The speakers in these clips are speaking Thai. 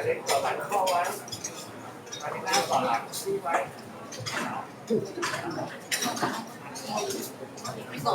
จะเล่นต่อหลังเข้าไว้ตอนนี้หน้าต่อหลังซีไว้ก่อ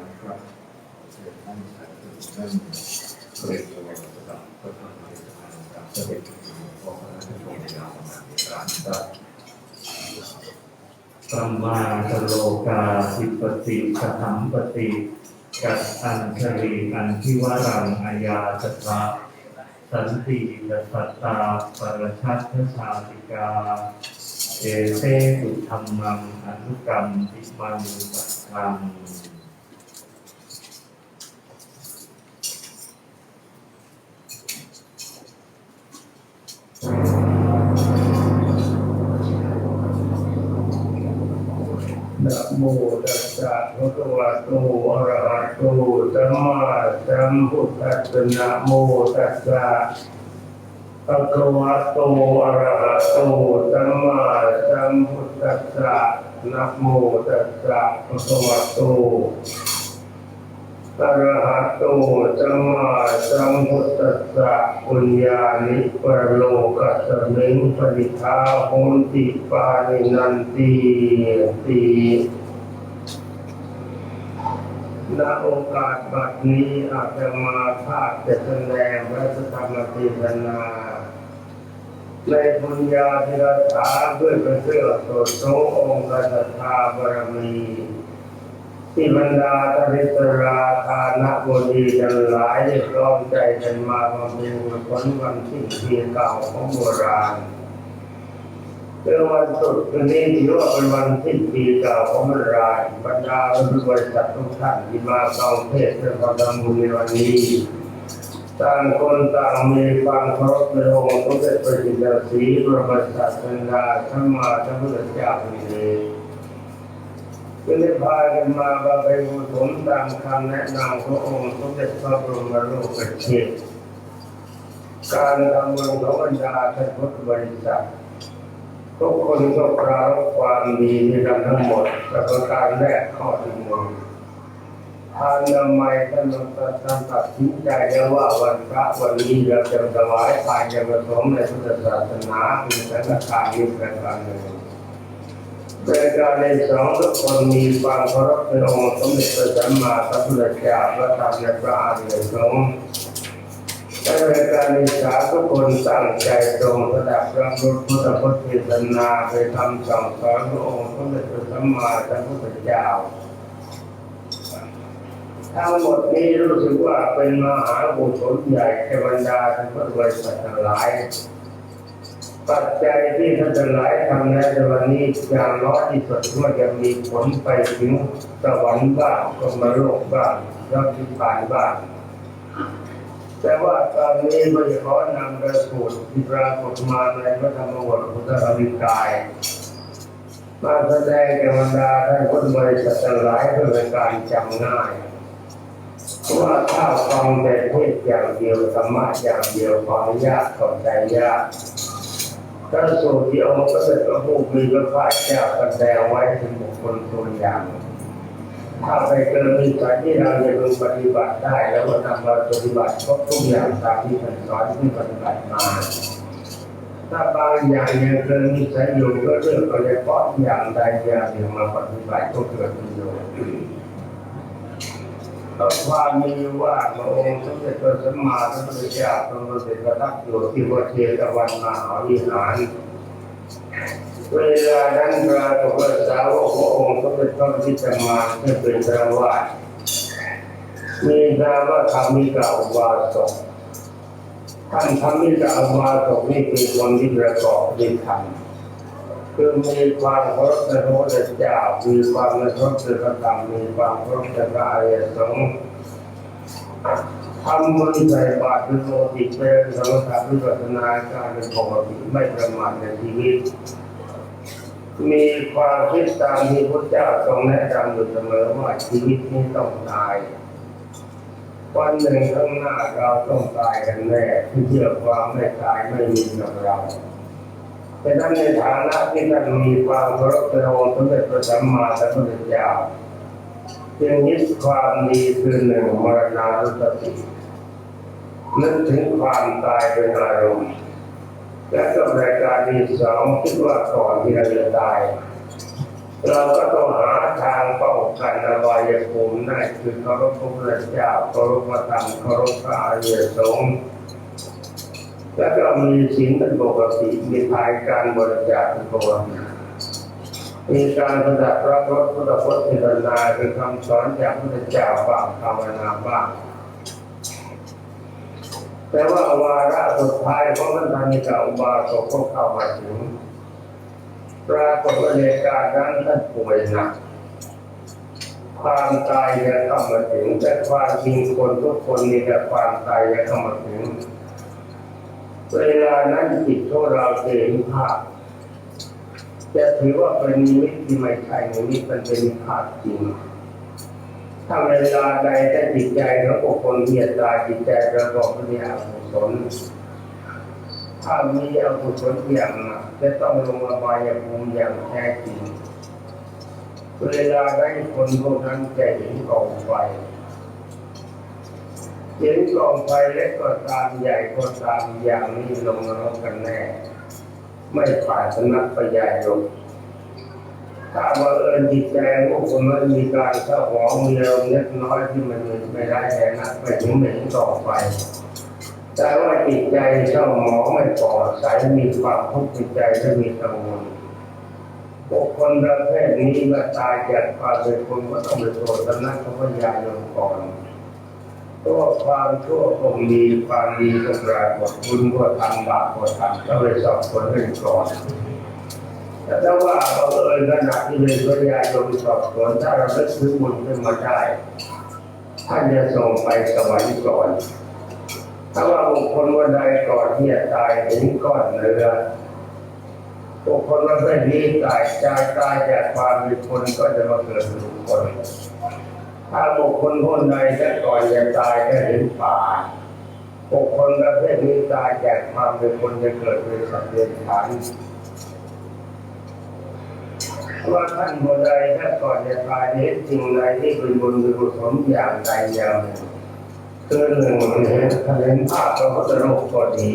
แล้วครับเชิญท่านสาธุท่านเรียนตัวประดับพระธรรมในทางกับเสด็จถึงพระพระราชโองยาวมาในการตัดสัมมาสโลกาสิปติสหัมปติกัสอัญชลีอันทิวรังอายาสตระสันติยัสสตาปรชัตถชาติกาเอเซตุธรรมังอนุกรรมติมังปัตตัง โมตัสสะภะคะวะโตอะระหะโตสัมมาสัมพุทธัสสะนะโมตัสสะภะคะวะโตอะระหะโตสัมมาสัมพุทธัสสะนะโมตัสสะภะคะวะโตอะระหะโตสัมมาสัมพุทธัสสะปุญญาณิปรโลกัสสมิงปริทาโหนติปานินันติติ ณโอกาสบัดนี้อาจจะมาภาคจะแสดงพระธรรมเทศนาในบุญญาธิรษาเพื่อประเสริฐโสดโสองค์กษัตริย์บารมีที่บรรดาทริตราทานะบดีทั้งหลายได้พร้อมใจกันมาบำเพ็ญกุศลวันที่ปียงเก่าของโบราณ เมื่อวันศุกร์วันนี้ถือว่าเป็นวันที่ปีเก่าของโบราณบรรดาบริษัททุกท่านที่มาฟังเทศน์เพื่อความดำบุญในวันนี้ต่างคนต่างมีความเคารพในองค์สมเด็จพระจินดาสีบรมศาสดาธรรมาธรรมุตเจ้าแห่นี้จึงได้พากันมาบำเพ็ญกุศลตามคำแนะนำขององค์สมเด็จพระบรมโลกเชษฐ์การทำบุญของบรรดาท่านพุทธบริษัท ทุกคนก็ปรารบความดีในกันทั้งหมดแต่ประการแรกข้อที่หนึ่งทานทำไมท่านท่านตัดสินใจแล้วว่าวันพระวันนี้เราจะถวายทานจะผสมในพุทธศาสนาเป็นสถานการณ์ยิ่งเป็นการหนึ่งในการในสองทุกคนมีความเคารพในองค์สมเด็จพระสัมมาสัมพุทธเจ้าพระธรรมและพระอริยสงฆ์ และในการในสาทุกคนตั้งใจตรงระดับพระพุทธพุทธพจน์เทศนาไปทำสั่งสอนพระองค์สมเด็จพระสัมมาสัมพุทธเจ้าทั้งหมดนี้รู้สึกว่าเป็นมหาบุญผลใหญ่แก่บรรดาท่านพุทธบริษัทหลาย ปัจจัยที่ท่านหลายทำในวันนี้อย่างน้อยที่สุดว่าจะมีผลไปถึงสวรรค์บ้างกรมาโลกบ้างรับทิพานบ้าง แต่ว่าตอนนี้ไม่ขอนำประสูตรที่ปรากฏมาในพระธรรมวรพุทธธรรมิกายมาแสดงแก่บรรดาท่านพุทธบริษัทหลายเพื่อเป็นการจำง่ายว่าถ้าฟังแต่เทศอย่างเดียวธรรมะอย่างเดียวฟังยากเข้าใจยากพระสูตรที่องค์พระเดชพระผู้มีพระภาคเจ้าแสดงไว้ถึงบุคคลตัวอย่าง ถ้าไปเกินมีสายที่เราจะพึงปฏิบัติได้ แล้วก็นำมาปฏิบัติครบทุกอย่างตามที่ท่านสอนที่ปฏิบัติมา ถ้าบางอย่างยังเกินมีสายอยู่ก็เลือกเอาเฉพาะอย่างใดอย่างหนึ่งมาปฏิบัติก็เกิดประโยชน์ก็ความมีว่าพระองค์สมเด็จพระสัมมาสัมพุทธเจ้าทรงเสด็จประทับอยู่ที่วัดเชตวันมหาวิหาร เวลานั้นปรากฏว่าสาวกพระองค์สมเด็จพระพิจะมาที่เป็นพระวาสมีนามว่าธรรมิกาอุบาสกท่านธรรมิกาอุบาสกนี่เป็นคนที่ประกอบด้วยธรรมคือมีความเคารพในพระพุทธเจ้ามีความเคารพในพระธรรมมีความเคารพในพระอริยสงฆ์ทำบุญใส่บาตรเป็นปกติเป็นสมถะวิปัสสนาการเป็นปกติไม่ประมาทในชีวิต มีความคิดตามที่พระเจ้าทรงแนะนำอยู่เสมอว่าชีวิตนี้ต้องตาย วันหนึ่งข้างหน้าเราต้องตายกันแน่ที่เชื่อความไม่ตายไม่มีกับเราแต่นั้นในฐานะที่ท่านมีความเคารพในองค์สมเด็จพระสัมมาสัมพุทธเจ้าจึงยึดความดีคือหนึ่งมรณานุสตินึกถึงความตายเป็นอารมณ์ และก็รายการที่สองคิดว่าก่อนที่เราจะตาย เราก็ต้องหาทางป้องกันอบายภูมิได้คือเคารพพระเจ้าเคารพพระธรรมเคารพพระอริยสงฆ์แล้วก็มีศีลเป็นปกติมีทายการบริจาคเป็นปกติมีการประดับรับรสพุทธพจน์พิจารณาคือคำสอนจากพระเจ้าบ้างภาวนาบ้าง แต่ว่าวาระสุดท้ายของมันทานิกาอุบาสกก็เข้ามาถึงปรากฏว่าในการนั้นท่านป่วยหนักความตายจะเข้ามาถึงแต่ความจริงคนทุกคนมีแต่ความตายจะเข้ามาถึงเวลานั้นจิตของเราเห็นภาพจะถือว่าเป็นนิมิตที่ไม่ใช่นิมิตมันเป็นภาพจริง ถ้าเวลาใดถ้าจิตใจของบุคคลเหียดตายจิตใจประกอบด้วยอกุศลถ้ามีอกุศลอย่างจะต้องลงอบายภูมิอย่างแท้จริงเวลาได้คนพวกนั้นจะเห็นกองไฟเห็นกองไฟเล็กก็ตามใหญ่ก็ตามอย่างนี้ลงนรกกันแน่ ไม่ฝ่ายสนักไปใหญ่ลง ถ้าบังเอิญจิตใจพวกคนนั้นมีการเศร้าหมองมีอารมณ์เล็กน้อยที่มันไม่ได้แน่นักไม่ถึงเหม็นต่อไป แต่ว่าจิตใจเศร้าหมองไม่ปลอดใสมีความทุกข์จิตใจและมีกังวลบุคคลประเภทนี้เมื่อตายจากความเป็นคนก็ต้องไปโปรดสำนักพระพุทธญาณก่อนตัวความชั่วคงมีความดีก็ปรากฏบุญก็ทำบาปก็ทำก็เลยสอบคนเรื่งก่อน แต่ถ้าว่าเราเอิญขณะที่เป็นพระยาโยมสอบสวนถ้าเราได้ซื้อบุญขึ้นมาได้ท่านจะส่งไปสวรรค์ก่อน ถ้าว่าบุคคลวันใดก่อนที่จะตายเห็นก้อนเนื้อบุคคลวันเพื่อนนี้ตายใจตายจากความเป็นคนก็จะมาเกิดเป็นบุคคลถ้าบุคคลคนใดแต่ก่อนจะตายก็เห็นป่าบุคคลประเภทนี้ตายจากความเป็นคนจะเกิดเป็นสัตว์เดรัจฉาน ว่าท่านคนใดถ้าก่อนจะตายเห็นสิ่งใดที่เป็นบุญเป็นกุศลอย่างใดอย่างหนึ่งคือหนึ่งเห็นเห็นภาพพระพุทธรูปก็ดี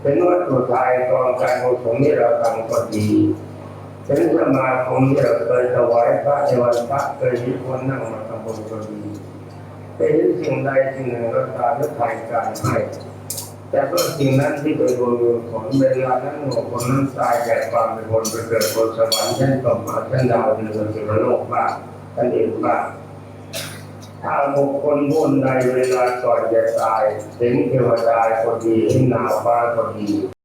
เห็นวัตถุทายกองการกุศลที่เราทำก็ดีเห็นสมาคมที่เราเคยถวายพระในวันพระเคยมีคนนั่งมาทำบุญก็ดีเป็นสิ่งใดสิ่งหนึ่งเราตามด้วยทายการให้ แต่ก็สิ่งนั้นที่เป็นบุญเป็นกุศลเวลานั้นหคนนั้นตายแก่ความเป็นคนไปเกิดบนสวรรค์เช่นต่อมาเช่นดาวเดือนสุรโลกบ้างท่านเองบ้างถ้าบุคคลบุญในเวลาก่อนจะตายเห็นเทวดาก็ดีถึงนนาวฟ้าก็ดี